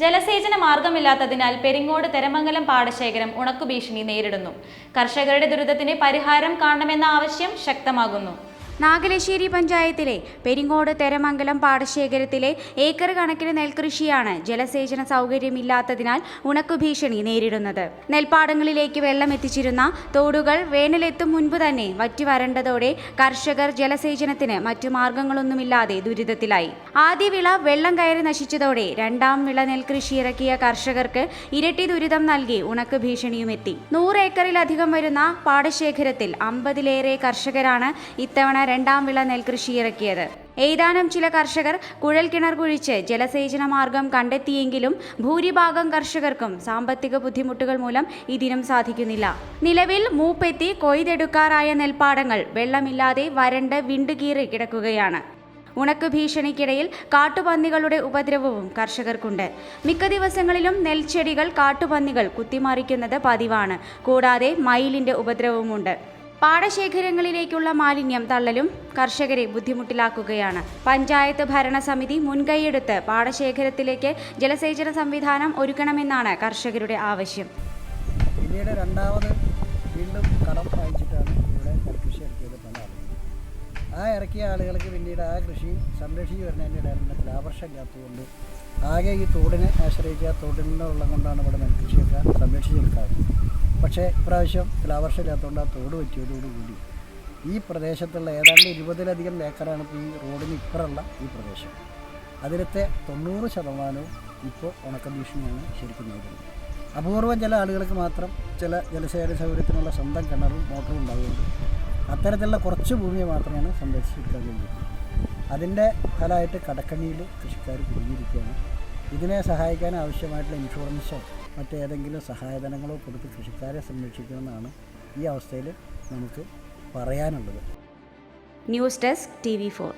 ജലസേചന മാർഗമില്ലാത്തതിനാൽ പെരിങ്ങോട് തെരമംഗലം പാടശേഖരം ഉണക്കുഭീഷണി നേരിടുന്നു. കർഷകരുടെ ദുരിതത്തിന് പരിഹാരം കാണണമെന്ന ആവശ്യം ശക്തമാകുന്നു. നാഗലശ്ശേരി പഞ്ചായത്തിലെ പെരിങ്ങോട് തെരമംഗലം പാടശേഖരത്തിലെ ഏക്കർ കണക്കിന് നെൽകൃഷിയാണ് ജലസേചന സൗകര്യമില്ലാത്തതിനാൽ ഉണക്കുഭീഷണി നേരിടുന്നത്. നെൽപ്പാടങ്ങളിലേക്ക് വെള്ളം എത്തിച്ചിരുന്ന തോടുകൾ വേനലെത്തും മുൻപ് തന്നെ വറ്റിവരണ്ടതോടെ കർഷകർ ജലസേചനത്തിന് മറ്റു മാർഗങ്ങളൊന്നുമില്ലാതെ ദുരിതത്തിലായി. ആദ്യ വിള വെള്ളം കയറി നശിച്ചതോടെ രണ്ടാം വിള നെൽകൃഷി ഇറക്കിയ കർഷകർക്ക് ഇരട്ടി ദുരിതം നൽകി ഉണക്ക് ഭീഷണിയുമെത്തി. നൂറ് ഏക്കറിലധികം വരുന്ന പാടശേഖരത്തിൽ അമ്പതിലേറെ കർഷകരാണ് ഇത്തവണ രണ്ടാം വിള നെൽകൃഷി ഇറക്കിയത്. ഏതാനും ചില കർഷകർ കുഴൽ കിണർ കുഴിച്ച് ജലസേചന മാർഗം കണ്ടെത്തിയെങ്കിലും ഭൂരിഭാഗം കർഷകർക്കും സാമ്പത്തിക ബുദ്ധിമുട്ടുകൾ മൂലം ഇതിനും സാധിക്കുന്നില്ല. നിലവിൽ മൂപ്പെത്തി കൊയ്തെടുക്കാറായ നെൽപ്പാടങ്ങൾ വെള്ളമില്ലാതെ വരണ്ട് വിണ്ടുകീറി കിടക്കുകയാണ്. ഉണക്ക് ഭീഷണിക്കിടയിൽ കാട്ടുപന്നികളുടെ ഉപദ്രവവും കർഷകർക്കുണ്ട്. മിക്ക ദിവസങ്ങളിലും നെൽച്ചെടികൾ കാട്ടുപന്നികൾ കുത്തിമറിക്കുന്നത് പതിവാണ്. കൂടാതെ മയിലിന്റെ ഉപദ്രവവുമുണ്ട്. പാടശേഖരങ്ങളിലേക്കുള്ള മാലിന്യം തള്ളലും കർഷകരെ ബുദ്ധിമുട്ടിലാക്കുകയാണ്. പഞ്ചായത്ത് ഭരണസമിതി മുൻകൈയെടുത്ത് പാടശേഖരത്തിലേക്ക് ജലസേചന സംവിധാനം ഒരുക്കണമെന്നാണ് കർഷകരുടെ ആവശ്യം. പിന്നീട് രണ്ടാമത് വീണ്ടും കടം വാങ്ങിച്ചിട്ടാണ് ഇവിടെ കൃഷി ഇറക്കിയത് പല ആളുകൾ ആ ഇറക്കിയ ആളുകൾക്ക് പിന്നീട് ആ കൃഷി സംരക്ഷിച്ച് വരുന്നതിന്റെ ഇടയിൽ ലാഭർഷമില്ലാത്തതുകൊണ്ട് ആകെ ഈ തോടിനെ ആശ്രയിച്ച് ആ തോടിന്റെ വെള്ളം കൊണ്ടാണ് ഇവിടെ നെൽകൃഷിയൊക്കെ സംരക്ഷിച്ചെടുക്കാറ് പക്ഷേ ഇപ്രാവശ്യം ലാഭർഷമില്ലാത്തതുകൊണ്ട് ആ തോട് പറ്റിയതോടുകൂടി ഈ പ്രദേശത്തുള്ള ഏതാണ്ട് ഇരുപതിലധികം ഏക്കറാണ് ഇപ്പോൾ ഈ റോഡിന് ഇപ്പുറമുള്ള ഈ പ്രദേശം. അതിലത്തെ തൊണ്ണൂറ് ശതമാനവും ഇപ്പോൾ ഉണക്ക ഭീഷണിയാണ് ശരിക്കും നേരിടുന്നത്. അപൂർവം ചില ആളുകൾക്ക് മാത്രം ചില ജലസേചന സൗകര്യത്തിനുള്ള സ്വന്തം കിണറും മോട്ടറും ഉണ്ടാകുന്നുണ്ട് അത്തരത്തിലുള്ള കുറച്ച് ഭൂമിയെ മാത്രമാണ് സംരക്ഷിക്കാൻ കഴിയുന്നത്. അതിന്റെ ഫലമായിട്ട് കടക്കണിയിൽ കൃഷിക്കാർ കുടുങ്ങിയിരിക്കുകയാണ്. ഇതിനെ സഹായിക്കാൻ ആവശ്യമായിട്ടുള്ള ഇൻഷുറൻസോ മറ്റേതെങ്കിലും സഹായധനങ്ങളോ കൊടുത്ത് കൃഷിക്കാരെ സംരക്ഷിക്കണമെന്നാണ് ഈ അവസ്ഥയിൽ നമുക്ക് പറയാനുള്ളത്. News desk T V four.